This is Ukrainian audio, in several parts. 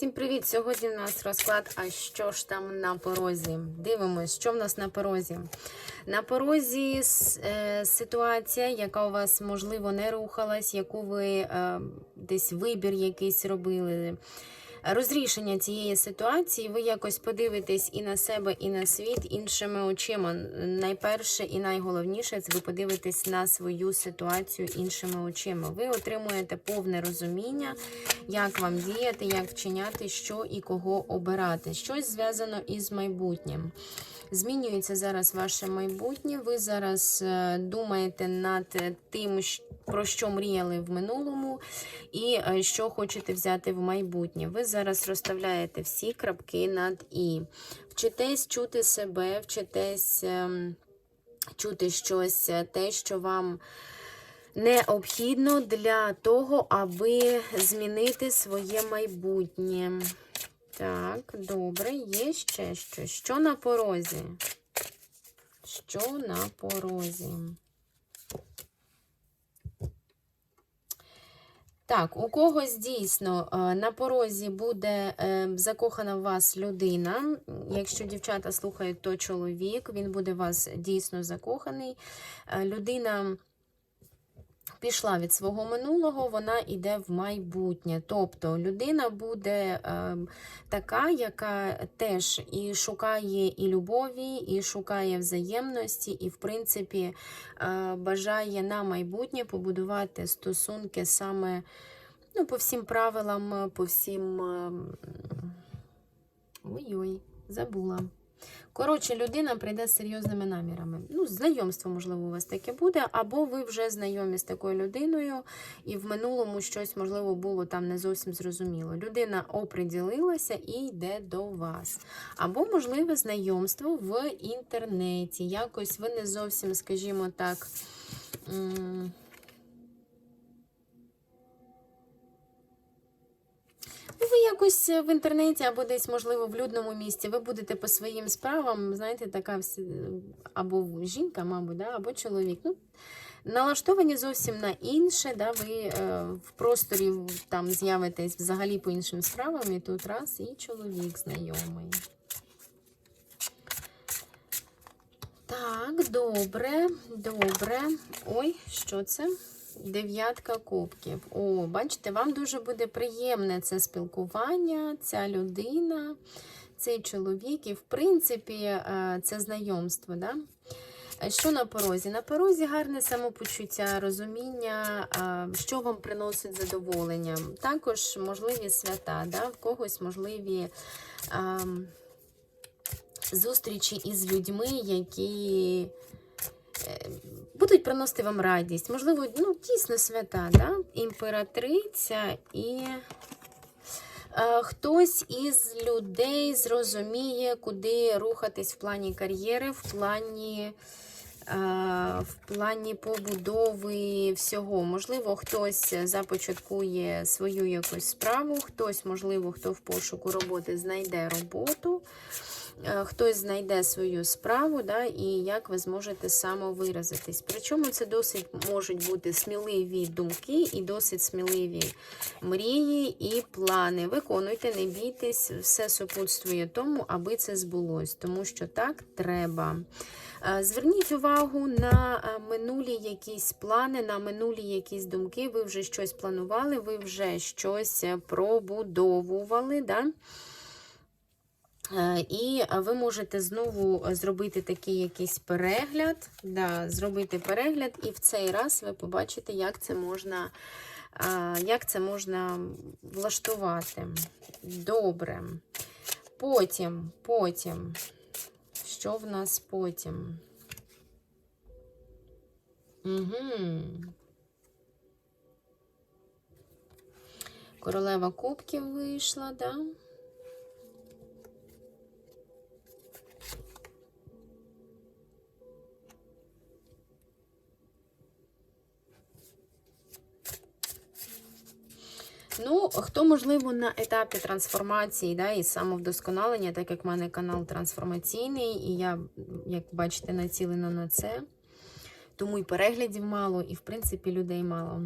Всім привіт! Сьогодні у нас розклад. А що ж там на порозі? Дивимось, що в нас на порозі. На порозі е, ситуація, яка у вас можливо не рухалась, яку ви е, десь вибір якийсь робили. Розрішення цієї ситуації, ви якось подивитесь і на себе, і на світ іншими очима. Найперше і найголовніше це ви подивитесь на свою ситуацію іншими очима. Ви отримуєте повне розуміння, як вам діяти, як вчиняти, що і кого обирати. Щось зв'язано із майбутнім. Змінюється зараз ваше майбутнє. Ви зараз е, думаєте над е, тим, про що мріяли в минулому, і е, що хочете взяти в майбутнє. Ви зараз розставляєте всі крапки над і. Вчитесь чути себе, вчитесь ем, чути щось, те, що вам необхідно для того, аби змінити своє майбутнє. Так, добре, є ще щось. Що на порозі? Що на порозі? Так, у когось дійсно е, на порозі буде е, закохана в вас людина. Якщо дівчата слухають, то чоловік, він буде в вас дійсно закоханий. Е, Людина пішла від свого минулого, вона йде в майбутнє. Тобто людина буде е, така, яка теж і шукає і любові, і шукає взаємності, і, в принципі, е, бажає на майбутнє побудувати стосунки саме ну, по всім правилам, по всім. е, Ой-ой, забула. Коротше, людина прийде з серйозними намірами. Ну, знайомство, можливо, у вас таке буде, або ви вже знайомі з такою людиною, і в минулому щось, можливо, було там не зовсім зрозуміло. Людина оприділилася і йде до вас. Або, можливе, знайомство в інтернеті. Якось ви не зовсім, скажімо так. Ви якось в інтернеті або десь, можливо, в людному місці, ви будете по своїм справам, знаєте, така всі- або жінка, мабуть, да, або чоловік. Ну, налаштовані зовсім на інше, да, ви е, в просторі там з'явитесь взагалі по іншим справам, і тут раз, і чоловік знайомий. Так, добре, добре. Ой, що це? Дев'ятка кубків. О, бачите, вам дуже буде приємне це спілкування, ця людина, цей чоловік, і, в принципі, е, це знайомство. Да? Е, Що на порозі? На порозі гарне самопочуття, розуміння, е, що вам приносить задоволення. Також можливі свята, да? в когось можливі. ем, зустрічі із людьми, які будуть приносити вам радість. Можливо, ну, дійсно свята, да? імператриця і. е, Хтось із людей зрозуміє, куди рухатись в плані кар'єри, в плані, е, в плані побудови всього. Можливо, хтось започаткує свою якусь справу, хтось, можливо, хто в пошуку роботи знайде роботу. Е, хтось знайде свою справу, да, і як ви зможете самовиразитись. Причому це досить можуть бути сміливі думки і досить сміливі мрії і плани. Виконуйте, не бійтесь, все супутствує тому, аби це збулось, тому що так треба. Е, Зверніть увагу на е, минулі якісь плани, на минулі якісь думки. Ви вже щось планували, ви вже щось пробудовували. Да? Е, І ви можете знову зробити такий якийсь перегляд, да, зробити перегляд, і в цей раз ви побачите, як це можна, як це можна влаштувати. Добре. Потім, потім, що в нас потім? Угу. Королева кубків вийшла, да? Хто, можливо, на етапі трансформації да, і самовдосконалення, так як в мене канал трансформаційний, і я, як бачите, націлена на це. Тому і переглядів мало, і, в принципі, людей мало.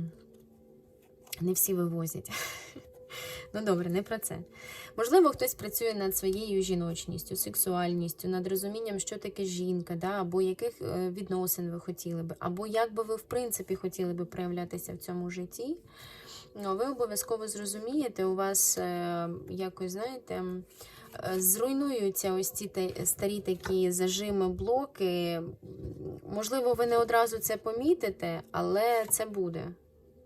Не всі вивозять. Ну добре, не про це. Можливо, хтось працює над своєю жіночністю, сексуальністю, над розумінням, що таке жінка, да, або яких е, відносин ви хотіли би, або як би ви в принципі хотіли би проявлятися в цьому житті. Ну, ви обов'язково зрозумієте, у вас е, якось, знаєте, е, зруйнуються ось ці старі такі зажими, блоки. Можливо, ви не одразу це помітите, але це буде.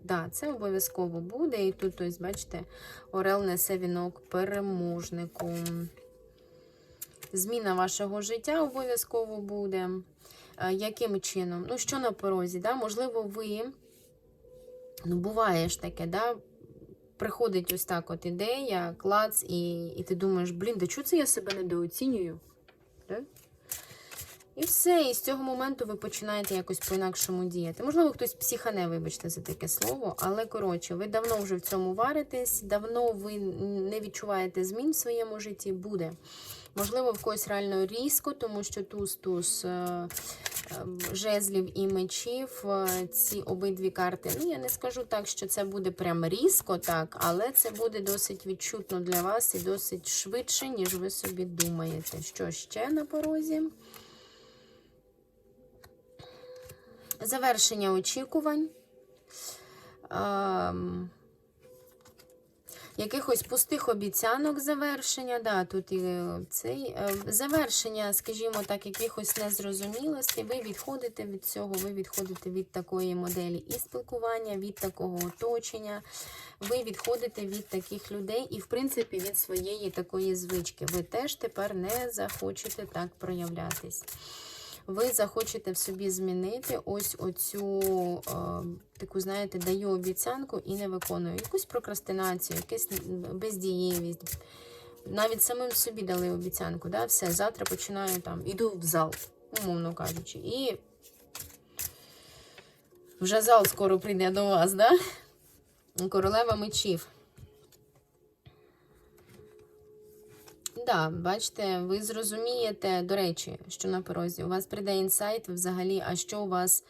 Да, це обов'язково буде. І тут, ось, бачите, Орел несе вінок переможнику. Зміна вашого життя обов'язково буде. Е, Яким чином? Ну, що на порозі? Да? Можливо, ви, ну, буває ж таке, да? приходить ось так от ідея, клац, і, і ти думаєш, блін, да чого це я себе недооцінюю? Да? І все, і з цього моменту ви починаєте якось по-інакшому діяти. Можливо, хтось психане, вибачте за таке слово, але коротше, ви давно вже в цьому варитесь, давно ви не відчуваєте змін в своєму житті, буде. Можливо, в когось реально різко, тому що туз туз е, е, жезлів і мечів, е, ці обидві карти. Ну, я не скажу так, що це буде прям різко, так, але це буде досить відчутно для вас і досить швидше, ніж ви собі думаєте. Що ще на порозі? Завершення очікувань. Ем, якихось пустих обіцянок завершення. Да, тут і е, цей е, завершення, скажімо так, якихось незрозумілостей. Ви відходите від цього, ви відходите від такої моделі і спілкування, від такого оточення. Ви відходите від таких людей і, в принципі, від своєї такої звички. Ви теж тепер не захочете так проявлятись ви захочете в собі змінити ось оцю е, таку, знаєте, даю обіцянку і не виконую. Якусь прокрастинацію, якусь бездієвість. Навіть самим собі дали обіцянку. Да? Все, завтра починаю там, іду в зал, умовно кажучи. І вже зал скоро прийде до вас, да? Королева мечів. Да, бачите, ви зрозумієте, до речі, що на порозі. У вас прийде інсайт взагалі, а що у вас,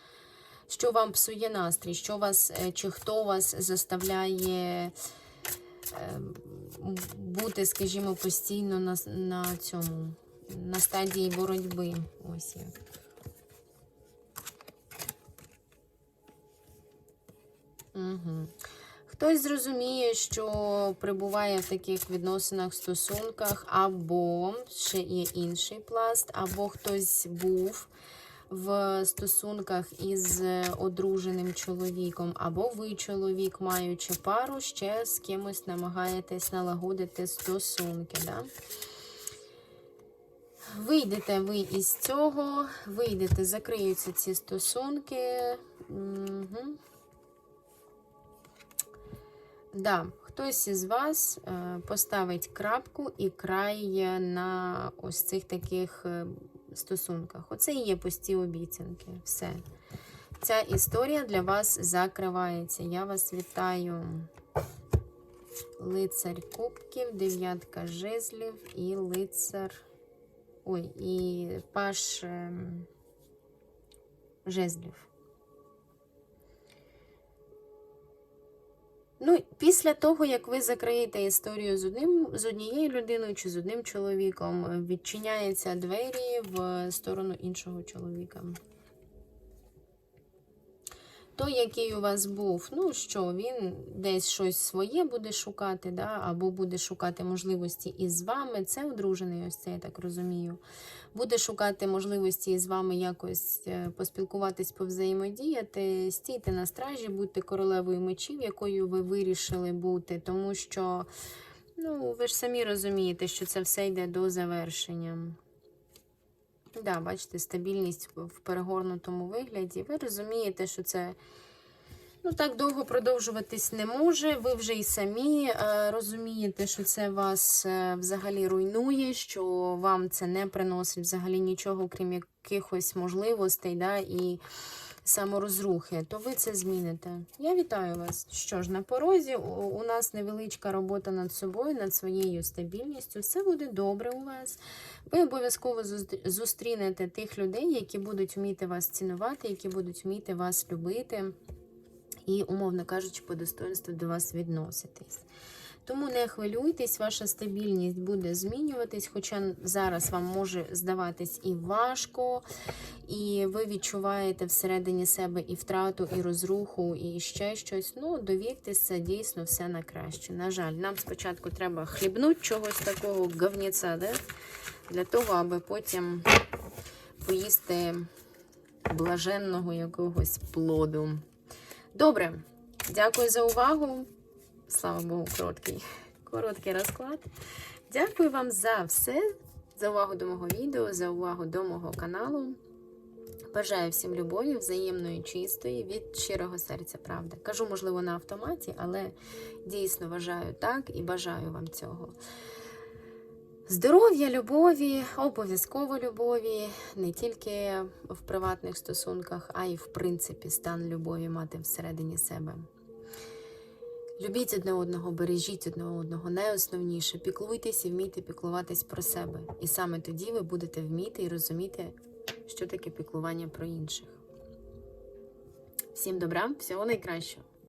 що вам псує настрій, що вас, е, чи хто вас заставляє е, бути, скажімо, постійно на, на цьому, на стадії боротьби. Ось як. Угу. Хтось зрозуміє, що перебуває в таких відносинах, стосунках, або ще є інший пласт, або хтось був в стосунках із одруженим чоловіком, або ви, чоловік, маючи пару, ще з кимось намагаєтесь налагодити стосунки. Да? Вийдете ви із цього, вийдете, закриються ці стосунки. Угу. Да, хтось із вас е, поставить крапку і край на ось цих таких е, стосунках. Оце і є пусті обіцянки. Все. Ця історія для вас закривається. Я вас вітаю. Лицар кубків, дев'ятка жезлів і лицар. Ой, і паш ем, жезлів. Ну, після того, як ви закриєте історію з одним, з однією людиною чи з одним чоловіком, відчиняються двері в сторону іншого чоловіка. Той, який у вас був, ну що, він десь щось своє буде шукати, да? або буде шукати можливості із вами. Це одружений, ось це, я так розумію. Буде шукати можливості із вами якось е, поспілкуватись, повзаємодіяти. Стійте на стражі, будьте королевою мечів, якою ви вирішили бути, тому що, ну, ви ж самі розумієте, що це все йде до завершення. Да, бачите, стабільність в перегорнутому вигляді. Ви розумієте, що це ну, так довго продовжуватись не може. Ви вже і самі е, розумієте, що це вас е, взагалі руйнує, що вам це не приносить взагалі нічого, крім якихось можливостей да, і саморозрухи, то ви це зміните. Я вітаю вас. Що ж, на порозі у, нас невеличка робота над собою, над своєю стабільністю. Все буде добре у вас. Ви обов'язково зустрінете тих людей, які будуть вміти вас цінувати, які будуть вміти вас любити і, умовно кажучи, по достоинству до вас відноситись. Тому не хвилюйтесь, ваша стабільність буде змінюватись, хоча зараз вам може здаватись і важко, і ви відчуваєте всередині себе і втрату, і розруху, і ще щось. Ну, довіртесь, це дійсно все на краще. На жаль, нам спочатку треба хлібнути чогось такого говніця, да? для того, аби потім поїсти блаженного якогось плоду. Добре, дякую за увагу. Слава Богу, короткий, короткий розклад. Дякую вам за все, за увагу до мого відео, за увагу до мого каналу. Бажаю всім любові, взаємної, чистої, від щирого серця, правда. Кажу, можливо, на автоматі, але дійсно вважаю так і бажаю вам цього. Здоров'я, любові, обов'язково любові, не тільки в приватних стосунках, а й в принципі стан любові мати всередині себе. Любіть одне одного, бережіть одне одного. Найосновніше піклуйтесь і вмійте піклуватись про себе. І саме тоді ви будете вміти і розуміти, що таке піклування про інших. Всім добра, всього найкращого.